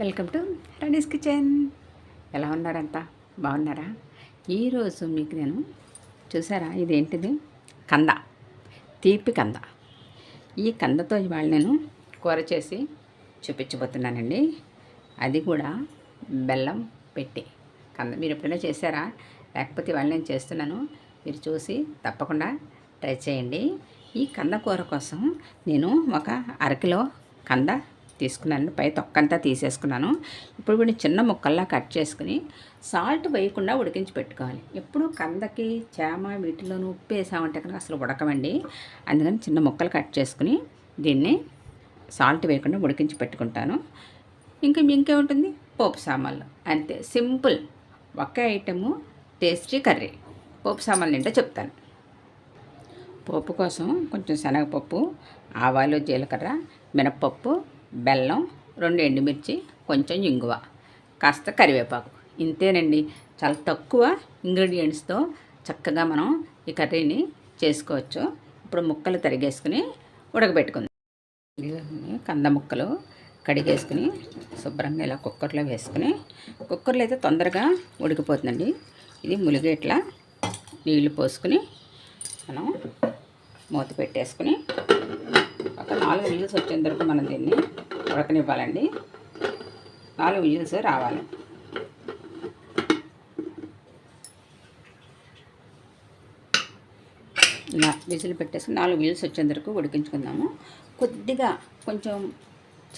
Welcome to రణీస్ kitchen. ఎలా ఉన్నారంతా? బాగున్నారా? ఈరోజు మీకు నేను చూసారా? ఇదేంటిది? కంద. తీపి కంద. ఈ కందతో ఇవాళ నేను కూర చేసి చూపించబోతున్నానండి. అది కూడా బెల్లం పెట్టి. కంద మీరు ఎప్పుడైనా చేశారా? లేకపోతే ఇవాళ నేను చేస్తున్నాను. మీరు చూసి తప్పకుండా ట్రై చేయండి. ఈ కంద కూర కోసం నేను ఒక అరకిలో కంద తీసుకున్నాను. పై తొక్కంతా తీసేసుకున్నాను. ఇప్పుడు వీడిని చిన్న ముక్కల్లా కట్ చేసుకుని సాల్ట్ వేయకుండా ఉడికించి పెట్టుకోవాలి. ఎప్పుడు కందకి చేమ వీటిలోనూ ఉప్పు వేసామంటే కనుక అసలు ఉడకమండి. అందుకని చిన్న ముక్కలు కట్ చేసుకుని దీన్ని సాల్ట్ వేయకుండా ఉడికించి పెట్టుకుంటాను. ఇంకా ఇంకేముంటుంది? పోపు సామాన్లు. అంతే. సింపుల్. ఒకే ఐటము టేస్టీ కర్రీ. పోపు సామాన్లు ఏంటో చెప్తాను. పోపు కోసం కొంచెం శనగపప్పు ఆవాలు జీలకర్ర మినప్పప్పు బెల్లం రెండు ఎండుమిర్చి కొంచెం ఇంగువ కాస్త కరివేపాకు. ఇంతేనండి. చాలా తక్కువ ఇంగ్రీడియంట్స్తో చక్కగా మనం ఈ కర్రీని చేసుకోవచ్చు. ఇప్పుడు ముక్కలు తరిగేసుకుని ఉడకబెట్టుకుందాం. కంద ముక్కలు కడిగేసుకుని శుభ్రంగా ఇలా కుక్కర్లో వేసుకుని కుక్కర్లో అయితే తొందరగా ఉడికిపోతుందండి. ఇది ములిగేట్లా నీళ్ళు పోసుకుని మనం మూత పెట్టేసుకుని ఒక నాలుగు నీళ్ళు వచ్చేంత వరకు మనం దీన్ని ఉడకనివ్వాలండి. నాలుగు విజిల్స్ రావాలి. ఇలా విజిల్ పెట్టేసి నాలుగు విజిల్స్ వచ్చేంత వరకు ఉడికించుకుందాము. కొద్దిగా కొంచెం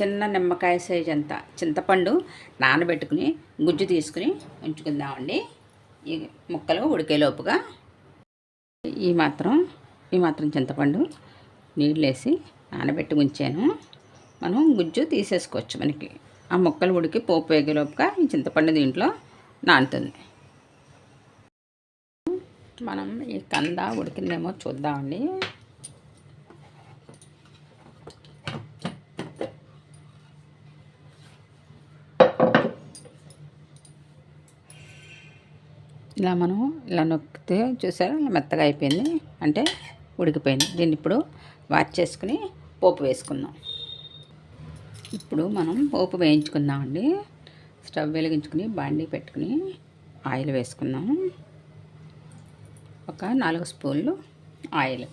చిన్న నిమ్మకాయ సైజ్ అంత చింతపండు నానబెట్టుకుని గుజ్జు తీసుకుని ఉంచుకుందామండి. ఈ ముక్కలు ఉడికేలోపుగా ఈ మాత్రం ఈ మాత్రం చింతపండు నీళ్ళు వేసి నానబెట్టి ఉంచాను. మనం గుజ్జు తీసేసుకోవచ్చు మనకి. ఆ ముక్కలు ఉడికి పోపు వేగేలోపుగా ఈ చింతపండు దీంట్లో నానుతుంది. మనం ఈ కంద ఉడికిందేమో చూద్దామండి. ఇలా మనం ఇలా నొక్కితే చూసారా? ఇలా మెత్తగా అయిపోయింది. అంటే ఉడికిపోయింది. దీన్ని ఇప్పుడు వాచ్ చేసుకుని పోపు వేసుకుందాం. ఇప్పుడు మనం పోపు వేయించుకుందామండి. స్టవ్ వెలిగించుకుని బాండీ పెట్టుకుని ఆయిల్ వేసుకుందాం. ఒక నాలుగు స్పూన్లు ఆయిల్.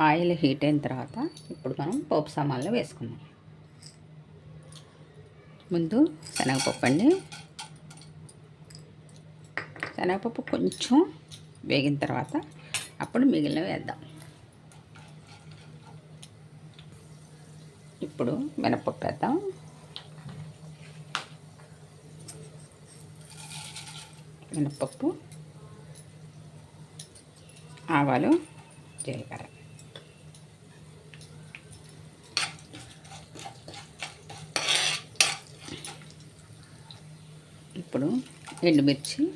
ఆయిల్ హీట్ అయిన తర్వాత ఇప్పుడు మనం పోపు సామాన్లు వేసుకుందాం. ముందు శనగపప్పు అండి. శనగపప్పు కొంచెం వేగిన తర్వాత అప్పుడు మిగిలిన వేద్దాం. ఇప్పుడు మినపప్పు వేద్దాం. మినపప్పు ఆవాలు జీలకర్ర. ఇప్పుడు ఎండుమిర్చి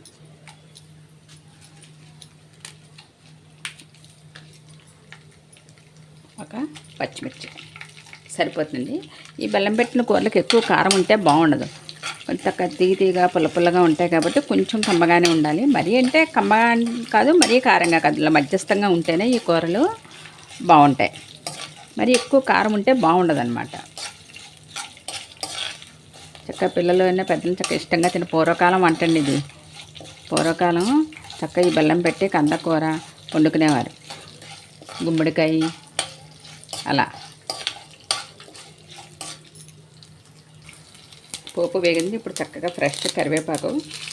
ఒక పచ్చిమిర్చి. సరిపోతుంది. ఈ బెల్లం పెట్టిన కూరలకు ఎక్కువ కారం ఉంటే బాగుండదు. కొంత తీగ తీగ పుల్ల పుల్లగా ఉంటాయి కాబట్టి కొంచెం కమ్మగానే ఉండాలి. మరీ అంటే కమ్మగా కాదు మరీ కారంగా కాదు. ఇలా మధ్యస్థంగా ఉంటేనే ఈ కూరలు బాగుంటాయి. మరి ఎక్కువ కారం ఉంటే బాగుండదు అనమాట చక్క పిల్లలు అయినా పెద్దలు చక్క ఇష్టంగా తిన పూర్వకాలం వంటండి ఇది. పూర్వకాలం చక్క ఈ బెల్లం పెట్టి కంద కూర వండుకునేవారు. గుమ్మడికాయ అలా. పోపు వేగింది. ఇప్పుడు చక్కగా ఫ్రెష్ కరివేపాకు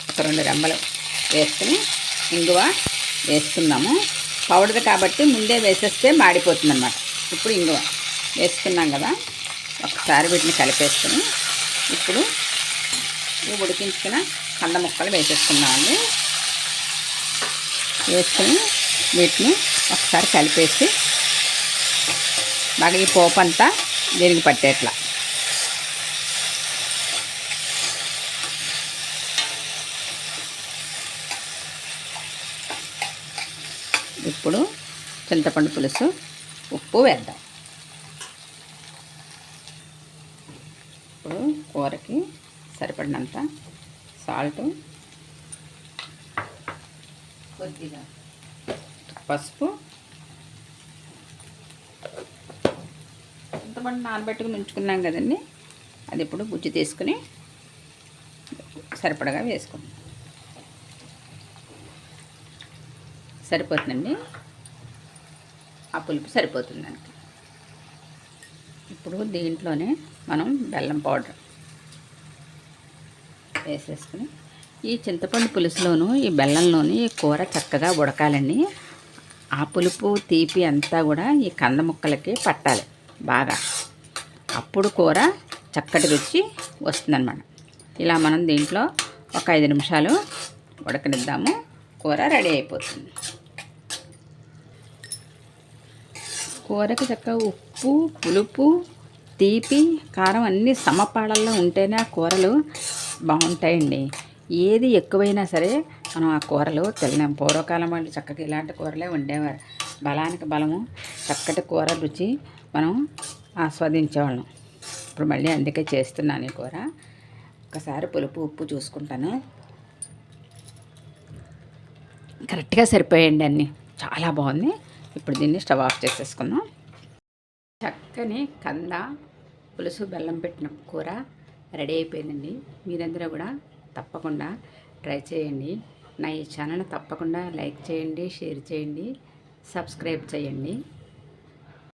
ఒక రెండు రెమ్మలు వేసుకుని ఇంగువ వేసుకుందాము. పౌడర్ కాబట్టి ముందే వేసేస్తే మాడిపోతుంది అనమాట ఇప్పుడు ఇంగువ వేసుకున్నాం కదా. ఒకసారి వీటిని కలిపేసుకుని ఇప్పుడు ఉడికించుకున్న కంద ముక్కలు వేసేసుకున్నామండి వేసుకుని వీటిని ఒకసారి కలిపేసి బాగా ఈ పోపు అంతా దీనికి పట్టేట్లా. ఇప్పుడు చింతపండు పులుసు ఉప్పు వేద్దాం. ఇప్పుడు కూరకి సరిపడినంత సాల్ట్ కొద్దిగా పసుపు చింతపండు నానబెట్టుకుని ఉంచుకున్నాం కదండి. అది ఇప్పుడు గుజ్జు తీసుకుని సరిపడగా వేసుకుందాం. సరిపోతుందండి? ఆ పులుపు సరిపోతుంది దానికి ఇప్పుడు దీంట్లోనే మనం బెల్లం పౌడర్ వేసేసుకుని ఈ చింతపండు పులుసులోను ఈ బెల్లంలోని ఈ కూర చక్కగా ఉడకాలండి. ఆ పులుపు తీపి అంతా కూడా ఈ కంద ముక్కలకి పట్టాలి. బాగా. అప్పుడు కూర చక్కటి రుచి వస్తుందన్నమాట. ఇలా మనం దీంట్లో ఒక ఐదు నిమిషాలు ఉడకనిద్దాము. కూర రెడీ అయిపోతుంది. కూరకి చక్కగా ఉప్పు పులుపు తీపి కారం అన్నీ సమపాళల్లో ఉంటేనే ఆ కూరలు బాగుంటాయండి. ఏది ఎక్కువైనా సరే మనం ఆ కూరలు తినలేం. పూర్వకాలం వాళ్ళు చక్కగా ఇలాంటి కూరలే ఉండేవారు బలానికి బలము చక్కటి కూర రుచి మనం ఆస్వాదించేవాళ్ళం. ఇప్పుడు మళ్ళీ అందుకే చేస్తున్నాను ఈ కూర. ఒకసారి పులుపు ఉప్పు చూసుకుంటాను. కరెక్ట్గా సరిపోయండి అన్నీ. చాలా బాగుంది. ఇప్పుడు దీన్ని స్టవ్ ఆఫ్ చేసేసుకుందాం. చక్కని కంద పులుసు బెల్లం పెట్టిన కూర రెడీ అయిపోయిందండి. మీరందరూ కూడా తప్పకుండా ట్రై చేయండి. నా ఈ ఛానల్ తప్పకుండా లైక్ చేయండి షేర్ చేయండి సబ్స్క్రైబ్ చేయండి.